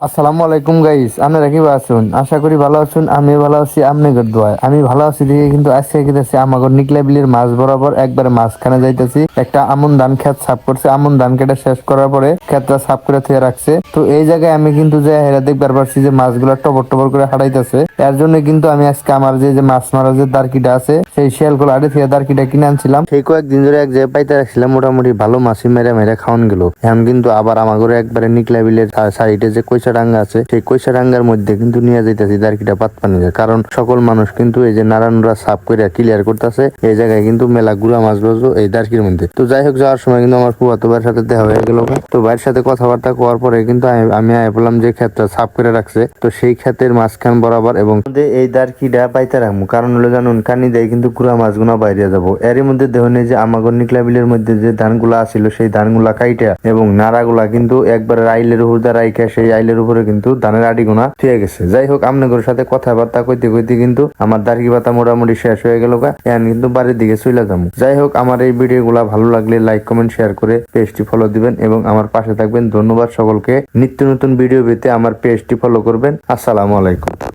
আসসালামু আলাইকুম গাইস আপনারা কি আছেন? আশা করি ভালো আছেন, আমি ভালো আছি আপনাদের দোয়ায় আমি ভালো আছি দেখে কিন্তু আজকে গেতেছি আমাগর নিকলা বিলের মাছ বরাবর একবারে মাঝখানে যাইতেছি। একটা আমন ধান ক্ষেত সাফ করছে, আমন ধান কেটে শেষ করার পরে ক্ষেতটা সাফ করে থুয়ে রাখছে। তো এই জায়গায় আমি কিন্তু যে হেরা দেখবার পারছি যে মাছগুলো টবর টবর করে হারাইতেছে এর জন্য কিন্তু আমি আজকে আমার যে মাছ মারার যে দারকিটা আছে সেই শিয়ালগুলো আড়ে থেকে দারকিটা কিনে আনছিলাম। সেই কয়েকদিন ধরে এক জায়গায় পাইতে রাখছিলাম মোটামুটি ভালো মাছি মেরে মেরে খাওয়ান গেল। এখন কিন্তু আবার আমার ঘরে একবারে নিকলা বিলের সাইডে যে কইসা ডাঙ্গা আছে, সেই কইসা ডাঙ্গার মধ্যে কিন্তু নিয়ে যাইতেছি দারকিটা পাত পানি কারণ সকল মানুষ কিন্তু এই যে নারায়ণরা সাফ করে ক্লিয়ার করতেছে, এই জায়গায় কিন্তু মেলা গুড়া মাছ বাজো এই দারকির মধ্যে। তো যাই হোক, যাওয়ার সময় কিন্তু আমার ফুয়াতো ভাইয়ের সাথে দেখা হয়ে গেল। তো ভাইয়ের সাথে কথাবার্তা করার পরে কিন্তু আমি- আয় বললাম যে ক্ষেতটা সাফ করে রাখছে। তো সেই ক্ষেতের মাঝখান বরাবর এবং এই দারকিটা পাইতে রাখব। কারণ হলো জানুন কানি দেয় কিন্তু গুড়া মাছগুনা বাইরে যাব। এরই মধ্যে দেখুন যে আমাগর নিকলা বিলের মধ্যে যে ধানগুলা আছিল, সেই ধানগুলা কাইটা এবং নাড়াগুলা কিন্তু একবার আইলের উপর দা রাইখা, সেই আইলের উপরে কিন্তু ধানের আড়ি গোনা থুয়ে গেছে। যাই হোক আপনাদের সাথে কথাবার্তা কইতে কইতে কিন্তু আমার দার্কি পাতা মোটামুটি শেষ হয়ে গেল এখন কিন্তু বাড়ির দিকে চলে যাব। যাই হোক, আমার এই ভিডিও গুলা ভালো লাগলে লাইক, কমেন্ট, শেয়ার করে পেজটি ফলো দিবেন এবং আমার পাশে থাকবেন। ধন্যবাদ সকলকে। নিত্য নতুন ভিডিও পেতে আমার পেজটি ফলো করবেন। আসসালামু আলাইকুম।